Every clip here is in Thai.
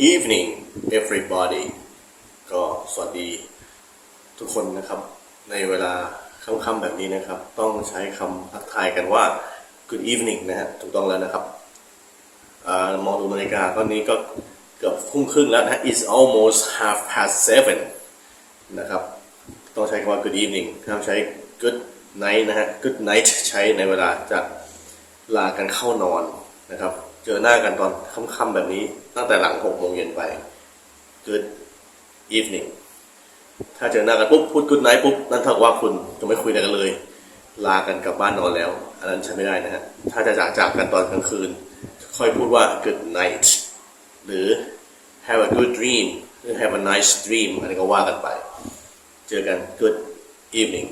evening everybody ก็สวัสดีทุกคนนะครับ ในเวลาค่ำๆแบบนี้นะครับ ต้องใช้คำทักทายกันว่า good evening นะฮะถูกต้องแล้วนะครับอมองดูนาฬิกาตอนนี้ก็เกือบทุ่มครึ่งแล้วนะ it's almost half past seven นะครับ ต้องใช้คำว่า good evening ห้ามใช้ good night นะฮะ good night ใช้ในเวลาจะลากันเข้านอนนะครับ เจอหน้ากันตอนค่ำๆแบบนี้ ตั้งแต่หลัง6โมงเย็นไป good evening ถ้าเจอหน้ากันปุ๊บพูด good night ปุ๊บนั่นเท่ากับว่าคุณจะไม่คุยอะไรกันเลย ลากันกลับบ้านนอนแล้ว อันนั้นใช้ไม่ได้นะฮะ ถ้าจะจากจากกันตอนกลางคืน ค่อยพูดว่า good night หรือ have a good dream หรือ have a nice dream อันนี้ก็ว่ากันไป เจอกัน good evening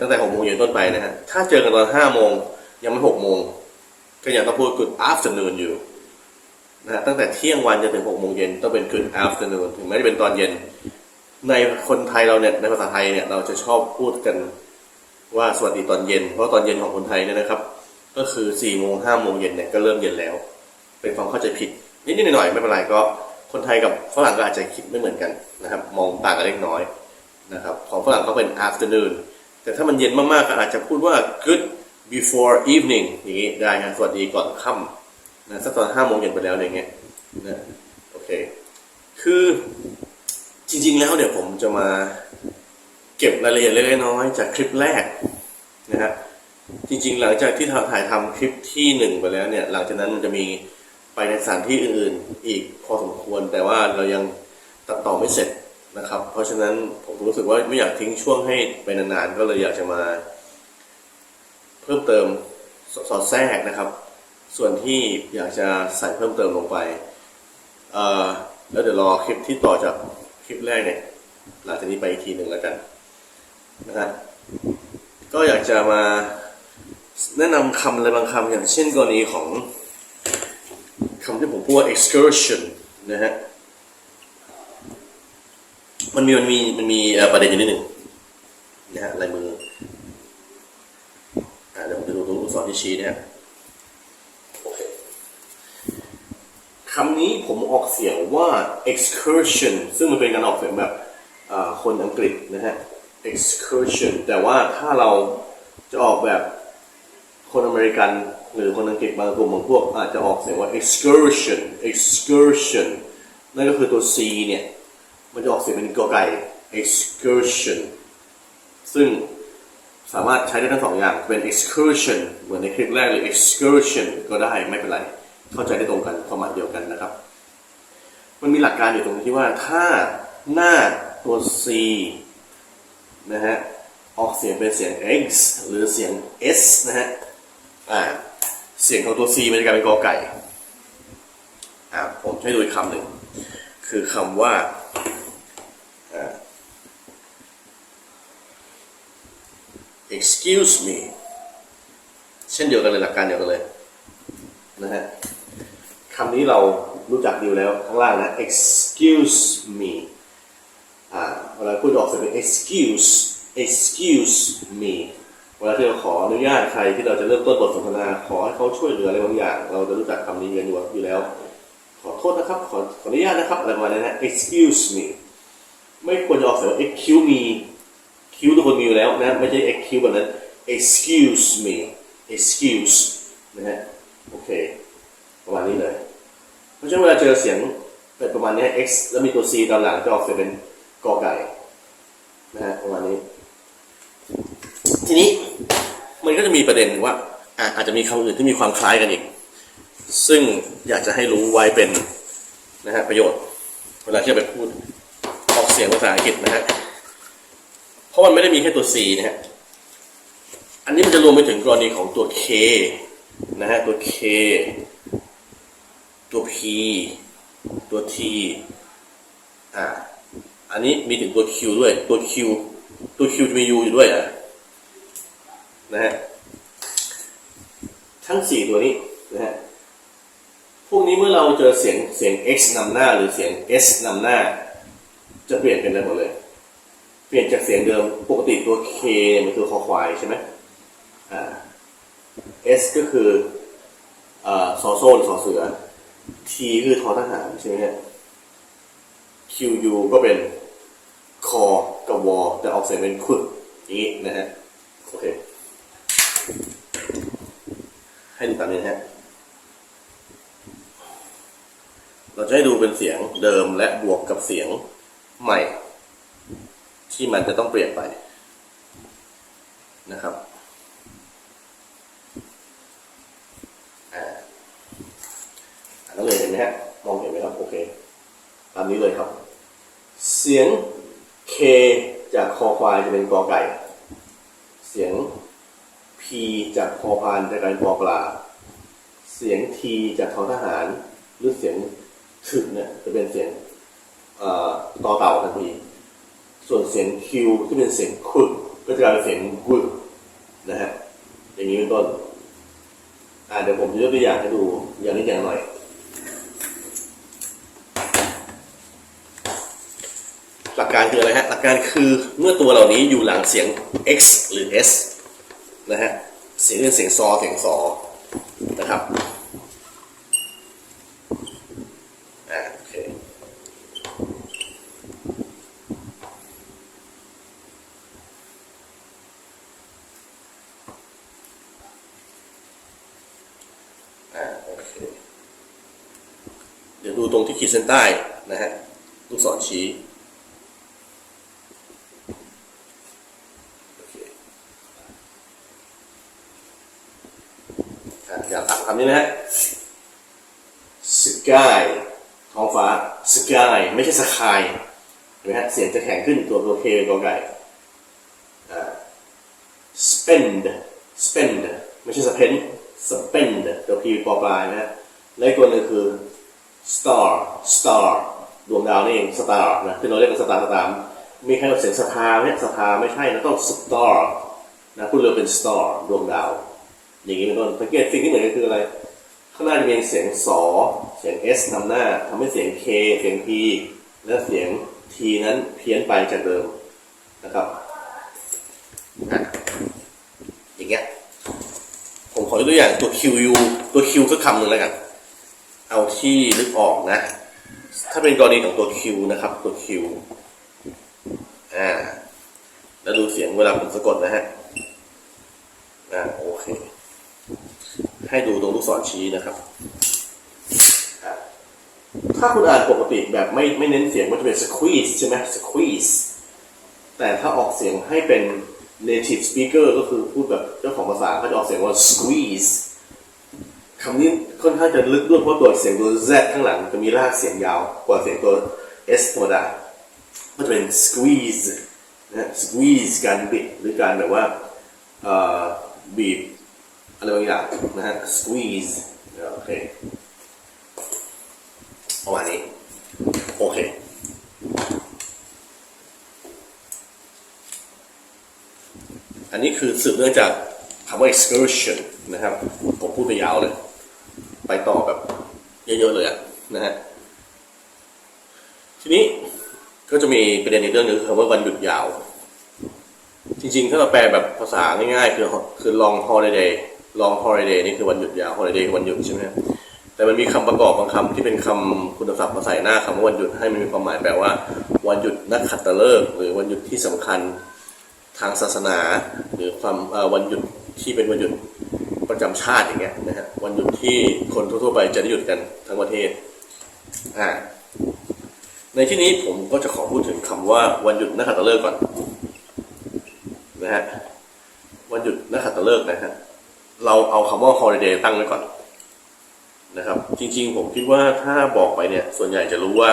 ตั้งแต่6โมงเย็นต้นไปนะฮะ ถ้าเจอกันตอน5โมงยังไม่6โมง ก็ยังต้องพูด good afternoon อยู่นะตั้งแต่เที่ยงวันจนถึง6โมงเย็นต้องเป็น good afternoon ถึงแม้จะเป็นตอนเย็น ในคนไทยเราเนี่ยในภาษาไทยเนี่ยเราจะชอบพูดกันว่าสวัสดีตอนเย็น เพราะตอนเย็นของคนไทยเนี่ยนะครับ ก็คือ4โมง5โมงเย็นเนี่ยก็เริ่มเย็นแล้ว เป็นความเข้าใจผิด นิดๆหน่อยไม่เป็นไรก็คนไทยกับฝรั่งก็อาจจะคิดไม่เหมือนกันนะครับ มองต่างกันเล็กน้อยนะครับของฝรั่งเขาเป็น afternoon แต่ถ้ามันเย็นมากๆก็อาจจะพูดว่า good before evening อย่างนี้ได้นสวัสดีก่อนค่ำนะสักตอน5โมงเย็นไปแล้วอย่างเงี้ยนะโอเค คือจริง ๆ แล้วเดี๋ยวผมจะมาเก็บรายละเอียดเล็กๆน้อยจากคลิปแรกนะฮะจริง ๆ หลังจากที่ถ่ายทำคลิปที่หนึ่งไปแล้วเนี่ย หลังจากนั้นมันจะมีไปในสถานที่อื่น ๆ อีกพอสมควร แต่ว่าเรายังตัดต่อไม่เสร็จนะครับ เพราะฉะนั้นผมรู้สึกว่าไม่อยากทิ้งช่วงให้ไปนานๆ ก็เลยอยากจะมา เพิ่มเติมสสอดแทรกนะครับ ส่วนที่อยากจะใส่เพิ่มเติมลงไปแล้วเดี๋ยวรอคลิปที่ต่อจากคลิปแรกเนี่ยหลังจากนี้ไปอีกทีหนึ่งแล้วกันนะฮะก็อยากจะมาแนะนำคำอะไรบางคำอย่างเช่นกรณีของคำที่ผมพูดว่า excursion นะฮะมันมีมันมีมันมีประเด็นอยู่นิดหนึ่งนะฮะายมืออ่าเดี๋ยวผมจะดูตรงลูกศร ที่ชี้เนี่ยโอเคคำนี้ผมออกเสียงว่า excursion ซึ่งมันเป็นการออกเสียงแบบคนอังกฤษนะฮะ excursion แต่ว่าถ้าเราจะออกแบบคนอเมริกันหรือคนอังกฤษบางกลุ่มบางพวกอาจจะออกเสียงว่า excursion excursion นั่นก็คือตัว c เนี่ย มันจะออกเสียงเป็นกอไก่ excursion ซึ่ง สามารถใช้ได้ทั้งสองอย่างเป็น excursion เหมือนในคลิปแรกหรือ excursion ก็ได้ไม่เป็นไร เข้าใจได้ตรงกันความหมายเดียวกันนะครับ มันมีหลักการอยู่ตรงที่ว่าถ้าหน้าตัว c นะฮะออกเสียงเป็นเสียง x หรือเสียง s นะฮะอ่าเสียงของตัว c มันจะกลายเป็นกอไก่อ่าผมให้ดูอีกคำหนึ่งคือคำว่าอ่า excuse me เช่นเดียวกันเลยหลักการเดียวกันเลยนะฮะคำนี้เรารู้จักดีอยู่แล้วข้างล่างนะ excuse me อ่าเวลาพูดออกเสียงเป็น excuse excuse me เวลาที่เราขออนุญาตใครที่เราจะเริ่มต้นบทสนทนา ขอให้เขาช่วยเหลืออะไรบางอย่าง เราจะรู้จักคำนี้กันอยู่อยู่แล้ว ขอโทษนะครับ ขอขออนุญาตนะครับอะไรประมาณนั้นะ excuse me ไม่ควรจะออกเสียง excuse me แล้วนะไม่ใช่ excuse แบบนั้น excuse me excuse นะฮะโอเค ประมาณนี้เลย เพราะฉะนั้นเวลาเจอเสียงเป็นประมาณนี้ x แล้วมีตัว c ตอนหลังจะออกเสียงเป็นกอไก่นะฮะประมาณนี้ ทีนี้มันก็จะมีประเด็นว่าอะอาจจะมีคำอื่นที่มีความคล้ายกันอีก ซึ่งอยากจะให้รู้ไว้เป็นนะฮะประโยชน์ เวลาที่จะไปพูดออกเสียงภาษาอังกฤษนะฮะ เพราะมันไม่ได้มีแค่ตัว C นะฮะ อันนี้มันจะรวมไปถึงกรณีของตัว K นะฮะ ตัว K ตัว P ตัว T อ่า อันนี้มีถึงตัว Q ด้วย ตัว Q ตัว Q จะมี U อยู่ด้วยอะ นะฮะ ทั้งสี่ตัวนี้นะฮะ พวกนี้เมื่อเราเจอเสียงเสียง x นำหน้าหรือเสียง s นำหน้า จะเปลี่ยนเป็นอะไรหมดเลย ลี่ยนจากเสียงเดิมปกติตัว k เนี่ยมันคือคอควายใช่ไหมอ่า s ก็คืออ่าซอโซนสอเสือ T คือทอทหารใช่ไหมเนี่ย QU ก็เป็นคอกับวอแต่ออกเสียงเป็นคุดอย่างนี้นะฮะ โอเค ให้ดูตามนี้นะฮะ เราจะให้ดูเป็นเสียงเดิมและบวกกับเสียงใหม่ ที่มันจะต้องเปลี่ยนไปนะครับอ่าอ่านเลยเห็นไหมฮะ มองเห็นไหมครับ โอเคตามนี้เลยครับ เสียง K จากคอควายจะเป็นกอไก่ เสียง P จากพอพานจะกลายเป็นปอปลา เสียง T จากทอทหาร หรือเสียงถึกเนี่ยจะเป็นเสียงต่อเต่าทันที ส่วนเสียง Q ที่เป็นเสียงคุดก็จะกลายเป็นเสียงกุดนะฮะอย่างนี้เป็นต้นอ่าเดี๋ยวผมจะยกตัวอย่างให้ดูอย่างนี้อย่างหน่อยหลักการคืออะไรฮะหลักการคือเมื่อตัวเหล่านี้อยู่หลังเสียง x หรือ s นะฮะเสียงเป็นเสียงซอเสียงซอนะครับ อ่าโอเค อ่าโอเค เดูตรงที่ขีดเส้นใต้นะฮะลูกศรชี้อเคอะอยากอ่านคำนี้นะฮะ sky ท้องฟ้า sky ไม่ใช่ sky นไหมฮะเสียงจะแข็งขึ้นตัวตัว K เป็นตัวไก่ spend spend ไม่ใช่ spend spend ตัว P เป็นปอปลายนะฮะและอีกตัวนึงคือ star star ดวงดาวนี่เอง star นะที่เราเรียกกัน star star มีใครเอาเสียงสตาร์ไหมสตาร์ไม่ใช่นะต้อง star นะพูดเร็วเป็น star ดวงดาว อย่างนี้เป็นต้นสังเกตสิ่งที่เหมือนกันคืออะไร ข้างหน้าจะมีเสียงสอเสียง S นำหน้าทำให้เสียง K เสียง P และเสียง T นั้นเพี้ยนไปจากเดิมนะครับอะอย่างเงี้ยผมขอยกตัวอย่างตัว QU ตัว Q สักคำหนึ่งแล้วกัน เอาที่นึกออกนะ ถ้าเป็นกรณีของตัว Q นะครับ ตัว Q อ่า แล้วดูเสียงเวลาผมสะกดนะฮะ อ่าโอเค ให้ดูตรงลูกศรชี้นะครับถ้าคุณอ่านปกติแบบไม่ไม่เน้นเสียงมันจะเป็น squeeze ใช่ไหม squeeze แต่ถ้าออกเสียงให้เป็น native speaker ก็คือพูดแบบเจ้าของภาษาเขาจะออกเสียงว่า squeeze คำนี้ค่อนข้างจะลึกด้วยเพราะตัวเสียงตัว z ข้างหลังจะมีรากเสียงยาวกว่าเสียงตัว s ธรรมดาก็จะเป็น squeeze นะ squeeze การบิดหรือการแบบว่าบีบอะไรบางอย่างนะฮะ squeeze โอเคประมาณนี้ โอเค อันนี้คือสืบเนื่องจากคำว่า excursion นะครับ ผมพูดไปยาวเลย ไปต่อแบบเยอะๆเลยะนะฮะทีนี้ก็จะมีประเด็นอีกเรื่องนึงคือคำว่าวันหยุดยาว จริงๆ ถ้าเราแปลแบบภาษาง่ายๆ คือคือ long holiday long holiday นี่คือวันหยุดยาว holiday วันหยุดใช่ไหมแต่มันมีคำประกอบบางคำที่เป็นคำคุณศัพท์มาใส่หน้าคำว่าวันหยุดให้มันมีความหมายแปลว่า วันหยุดนักขัตฤกษ์หรือวันหยุดที่สำคัญทางศาสนา หรือความวันหยุดที่เป็นวันหยุด ประจำชาติอย่างเงี้ยนะฮะวันหยุดที่คนทั่วๆไปจะได้หยุดกันทั้งประเทศอ่าในที่นี้ผมก็จะขอพูดถึงคำว่าวันหยุดนักขัตฤกษ์ก่อนนะฮะวันหยุดนักขัตฤกษ์นะฮะเราเอาคำว่า holiday ตั้งไว้ก่อนนะครับ จริงๆ ผมคิดว่าถ้าบอกไปเนี่ย ส่วนใหญ่จะรู้ว่า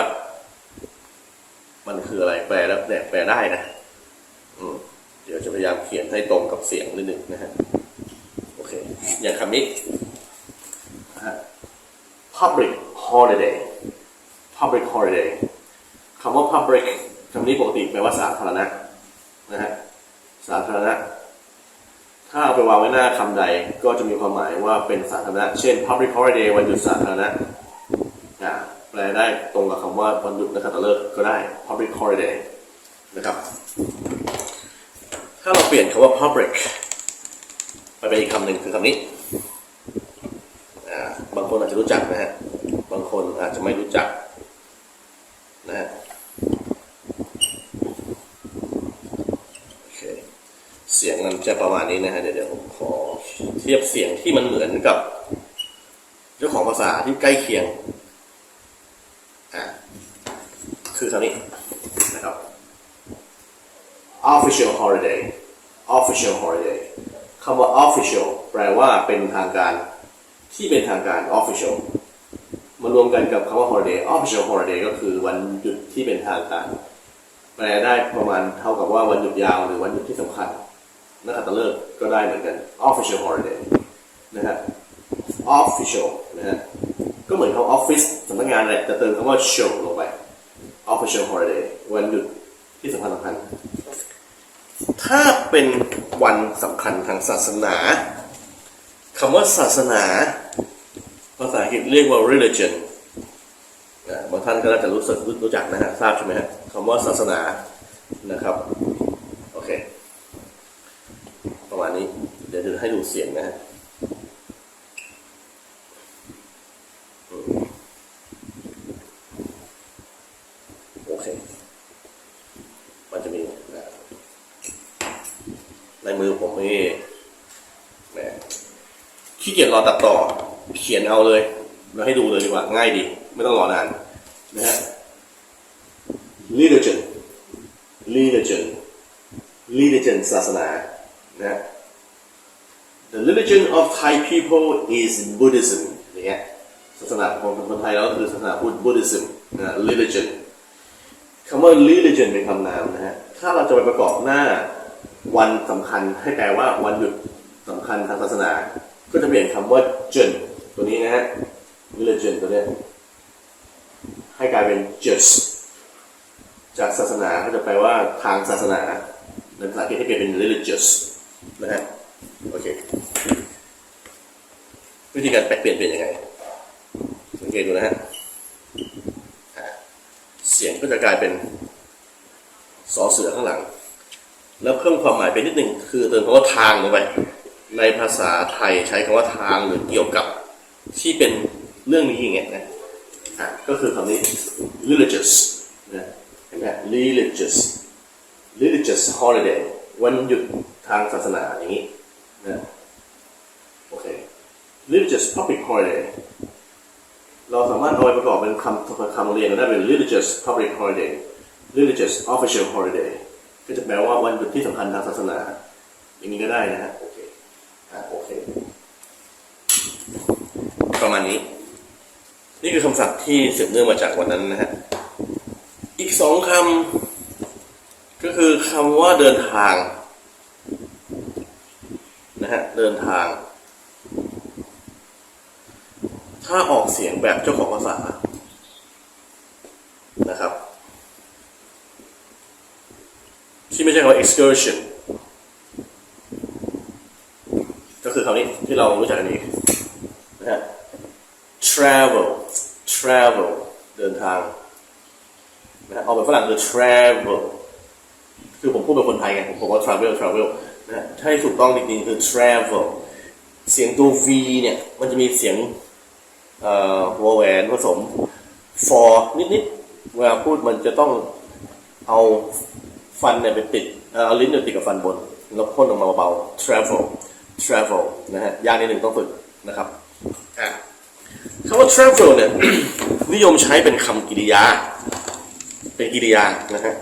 มันคืออะไรแปลแล้วเนี่ยแปลได้นะเดี๋ยวจะพยายามเขียนให้ตรงกับเสียงนิดนึงนะฮะ อย่างคำนี้ public holiday public holiday คำว่า public คำนี้ปกติแปลว่าสาธารณะนะฮะสาธารณะ ถ้าเอาไปวางไว้หน้าคำใดก็จะมีความหมายว่าเป็นสาธารณะ เช่น public holiday วันหยุดสาธารณะแปลได้ตรงกับคำว่าวันหยุดนักขัตฤกษ์ก็ได้ public holiday นะครับ ถ้าเราเปลี่ยนคำว่า public ไปเป็นอีกคำหนึ่งคือคำนี้ บางคนอาจจะรู้จักนะฮะ บางคนอาจจะไม่รู้จักนะฮะ เสียงมันจะประมาณนี้นะฮะเดี๋ยวเดี๋ยวผมขอเทียบเสียงที่มันเหมือนกับ เจ้าของภาษาที่ใกล้เคียง อ่า คือคำนี้นะครับ official holiday official holiday คำว่า official แปลว่าเป็นทางการ ที่เป็นทางการ official มารวมกันกับคำว่า holiday official holiday ก็คือวันหยุดที่เป็นทางการ แปลได้ประมาณเท่ากับว่าวันหยุดยาวหรือวันหยุดที่สำคัญนักขัตฤกษ์ก็ได้เหมือนกัน official holiday นะฮะ official นะฮะ ก็เหมือนคำ office สำนักงานแหละแต่เติมคำว่า show ลงไป official holiday วันหยุดที่สำคัญสำคัญ ถ้าเป็นวันสำคัญทางศาสนาคำว่าศาสนาภาษาอังกฤษเรียกว่า religion นะบางท่านก็น่าจะรู้สึกรู้จักนะฮะทราบใช่ไหมฮะคำว่าศาสนานะครับโอเคประมาณนี้เดี๋ยวจะให้ดูเสียงนะฮะอืมโอเค มันจะมีนะ ในมือผมนี่แหมขี้เกียจรอตัดต่อ เขียนเอาเลยแล้วให้ดูเลยดีกว่า ง่ายดี ไม่ต้องรอนานนะฮะ religion religion religion ศาสนานะ the religion of Thai people is Buddhism เงี้ยศาสนาของคนไทยแล้วคือศาสนาพุทธ Buddhism นะ religion คำว่า religion เป็นคำนามนะฮะ ถ้าเราจะไปประกอบหน้า วันสำคัญให้แปลว่าวันหยุดสำคัญทางศาสนา ก็จะเปลี่ยนคำว่า jun ตัวนี้นะฮะ religion ตัวเนี้ยให้กลายเป็น just จากศาสนาก็จะแปลว่าทางศาสนาในภาษาอังกฤษให้เปลี่ยนเป็น religious นะฮะโอเควิธีการแปลเปลี่ยนเป็นยังไงสังเกตดูนะฮะเสียงก็จะกลายเป็นสอเสือข้างหลัง แล้วเพิ่มความหมายไปนิดหนึ่งคือเติมคำว่าทางลงไปในภาษาไทยใช้คำว่าทางหรือเกี่ยวกับที่เป็นเรื่องนี้อย่างเงี้ยนะอะก็คือคำนี้ religious นะเห็นไหม religious religious holiday วันหยุดทางศาสนาอย่างนี้นะโอเค religious public holiday เราสามารถเอาไปประกอบเป็นคำคำเรียนกันได้เป็น religious public holiday religious official holiday ก็จะแปลว่าวันหยุดที่สำคัญทางศาสนา อย่างนี้ก็ได้นะฮะโอเคอ่าโอเค ประมาณนี้ นี่คือคำศัพท์ที่สืบเนื่องมาจากวันนั้นนะฮะ อีกสองคำก็คือคำว่าเดินทาง นะฮะ เดินทาง ถ้าออกเสียงแบบเจ้าของภาษา นะครับ ที่ไม่ใช่คำว่า excursion ก็คือคำนี้ที่เรารู้จักกันดีนะฮะ travel travel เดินทางนะฮะเอาแบบฝรั่งคือ travel คือผมพูดเป็นคนไทยไง ผมบอกว่า travel travel นะฮะถ้าให้ถูกต้องจริงๆคือ travel เสียงตัว v เนี่ย มันจะมีเสียงเอ่อวแหวนผสม for นิดๆ เวลาพูดมันจะต้องเอา ฟันเนี่ยไปติดเอาลิ้นเนี่ยติดกับฟันบนแล้วพ่นออกมาเบาๆ travel travel นะฮะยากนิดหนึ่งต้องฝึกนะครับอะคำว่า travel เนี่ยนิยมใช้เป็นคำกริยา เป็นกริยานะฮะ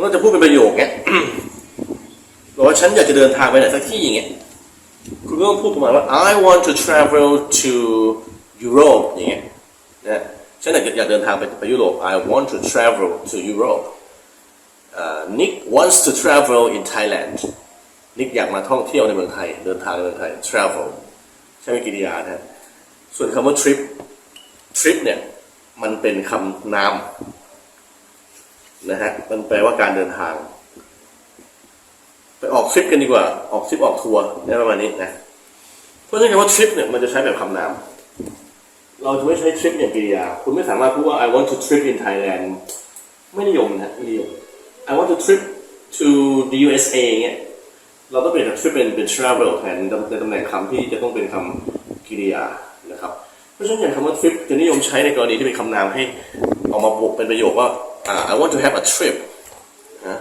เราจะพูดเป็นประโยคเงี้ยบอกว่าฉันอยากจะเดินทางไปไหนสักที่อย่างเงี้ยคุณก็ต้องพูดประมาณว่า I want to travel to Europe อย่างเงี้ยนะฉันอยากจะอยากเดินทางไปไปยุโรป I want to travel to Europe Nick wants to travel in Thailand นิกอยากมาท่องเที่ยวในเมืองไทย เดินทางในเมืองไทย travel ใช้เป็นกริยานะส่วนคำว่า trip trip เนี่ยมันเป็นคำนามนะฮะมันแปลว่าการเดินทาง ไปออกทริปกันดีกว่า ออกทริปออกทัวร์ได้ประมาณนี้นะเพราะฉะนั้นคำว่าทริปเนี่ยมันจะใช้แบบคำนามเราจะไม่ใช้ทริปอย่างกริยา คุณไม่สามารถพูดว่า I want to trip in Thailand ไม่นิยมนะไม่นิยม I want to trip to the USA เงี้ยเราต้องเปลี่ยนจาก trip เป็นเป็น travel แทนในตำแหน่งคำที่จะต้องเป็นคำกริยานะครับ เพราะฉะนั้นอย่างคำว่า trip จะนิยมใช้ในกรณีที่เป็นคำนามให้ออกมาบวกเป็นประโยคว่าอ่า I want to have a trip นะ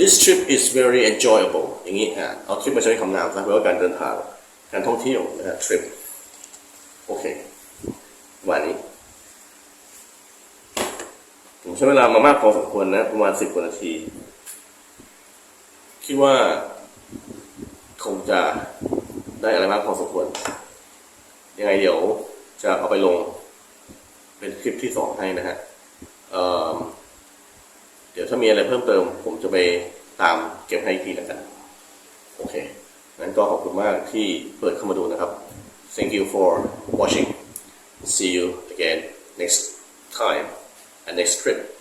this trip is very enjoyable อย่างนี้อ่าเอา trip มาใช้คำนามซะแปลว่าการเดินทาง การท่องเที่ยวนะฮะ trip โอเควันนี้ ผมใช้เวลามามากพอสมควรนะ ประมาณสิบกว่านาที คิดว่า คงจะได้อะไรมากพอสมควร ยังไงเดี๋ยวจะเอาไปลง เป็นคลิปที่สองให้นะฮะเเดี๋ยวถ้ามีอะไรเพิ่มเติม ผมจะไปตามเก็บให้อีกทีแล้วกัน โอเคงั้นก็ขอบคุณมากที่เปิดเข้ามาดูนะครับ thank you for watching see you again next time and next trip